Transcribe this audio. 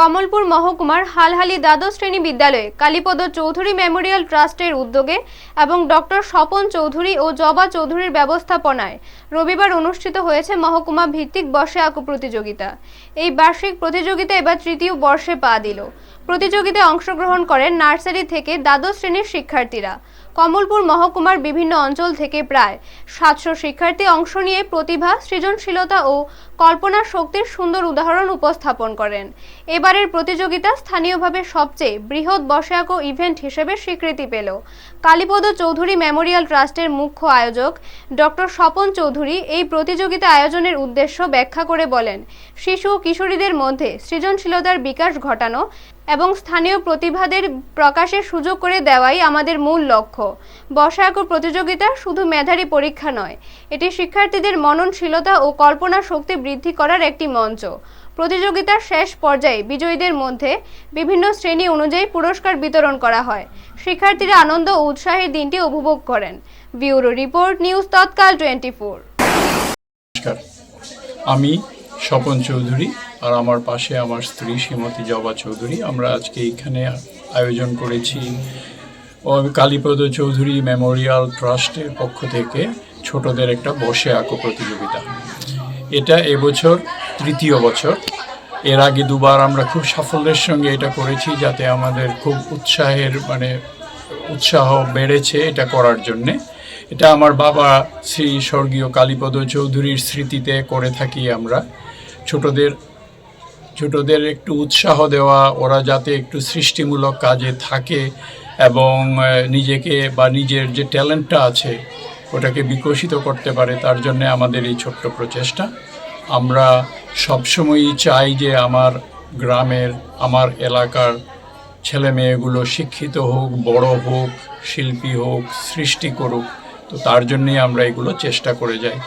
কমলপুর মহকুমার হালহালি দ্বাদশ শ্রেণি বিদ্যালয়ে কালীপদ চৌধুরী মেমোরিয়াল ট্রাস্টের উদ্যোগে এবং ডক্টর স্বপন চৌধুরী ও জবা চৌধুরীর ব্যবস্থাপনায় রবিবার অনুষ্ঠিত হয়েছে মহকুমা ভিত্তিক বর্ষে আঁকো প্রতিযোগিতা। এই বার্ষিক প্রতিযোগিতা এবার তৃতীয় বর্ষে পা দিল। প্রতিযোগিতায় অংশগ্রহণ করেন নার্সারি থেকে দ্বাদশ শ্রেণির শিক্ষার্থীরা। কমলপুর মহকুমার বিভিন্ন অঞ্চল থেকে প্রায় সাতশো শিক্ষার্থী অংশ নিয়ে প্রতিভা, সৃজনশীলতা ও কল্পনা শক্তির সুন্দর উদাহরণ উপস্থাপন করেন। এবারের প্রতিযোগিতা স্থানীয়ভাবে সবচেয়ে বৃহৎ বর্ষায়ক ইভেন্ট হিসেবে স্বীকৃতি পেল। কালীপদ চৌধুরী মেমোরিয়াল ট্রাস্টের মুখ্য আয়োজক ডক্টর স্বপন চৌধুরী এই প্রতিযোগিতা আয়োজনের উদ্দেশ্য ব্যাখ্যা করে বলেন, শিশু ও কিশোরীদের মধ্যে সৃজনশীলতার বিকাশ ঘটানো এবং স্থানীয় প্রতিভাদের প্রকাশের সুযোগ করে দেওয়াই আমাদের মূল লক্ষ্য। বর্ষায়ক প্রতিযোগিতা শুধু মেধারী পরীক্ষা নয়, এটি শিক্ষার্থীদের মননশীলতা ও কল্পনা শক্তি বৃদ্ধি করার একটি মঞ্চ। প্রতিযোগিতার শেষ পর্যায়ে বিজয়ীদের মধ্যে বিভিন্ন শ্রেণি অনুযায়ী পুরস্কার বিতরণ করা হয়। শিক্ষার্থীরা আনন্দ ও উৎসাহের দিনটি উপভোগ করেন। Bureau report, news Tatkal twenty four আমি স্বপন চৌধুরী আর আমার পাশে আমার স্ত্রী শ্রীমতী জবা চৌধুরী। আমরা আজকে এখানে আয়োজন করেছি ও কালীপদ চৌধুরী মেমোরিয়াল ট্রাস্টের পক্ষ থেকে ছোটদের একটা বসে আঁকো প্রতিযোগিতা। এটা এবছর তৃতীয় বছর। এর আগে দুবার আমরা খুব সাফল্যের সঙ্গে এটা করেছি যাতে আমাদের খুব উৎসাহের মানে উৎসাহ বেড়েছে এটা করার জন্যে। এটা আমার বাবা শ্রী স্বর্গীয় কালীপদ চৌধুরীর স্মৃতিতে করে থাকি আমরা। ছোটদের ছোটদের একটু উৎসাহ দেওয়া, ওরা যাতে একটু সৃষ্টিমূলক কাজে থাকে এবং নিজেকে বা নিজের যে ট্যালেন্টটা আছে, ওটাকে বিকশিত করতে পারে, তার জন্য আমাদের এই ছোট্ট প্রচেষ্টা। আমরা সবসময়ই চাই যে আমার গ্রামের, আমার এলাকার ছেলে মেয়েগুলো শিক্ষিত হোক, বড় হোক, শিল্পী হোক, সৃষ্টি করুক, তো তার জন্যই আমরা এগুলো চেষ্টা করে যাই।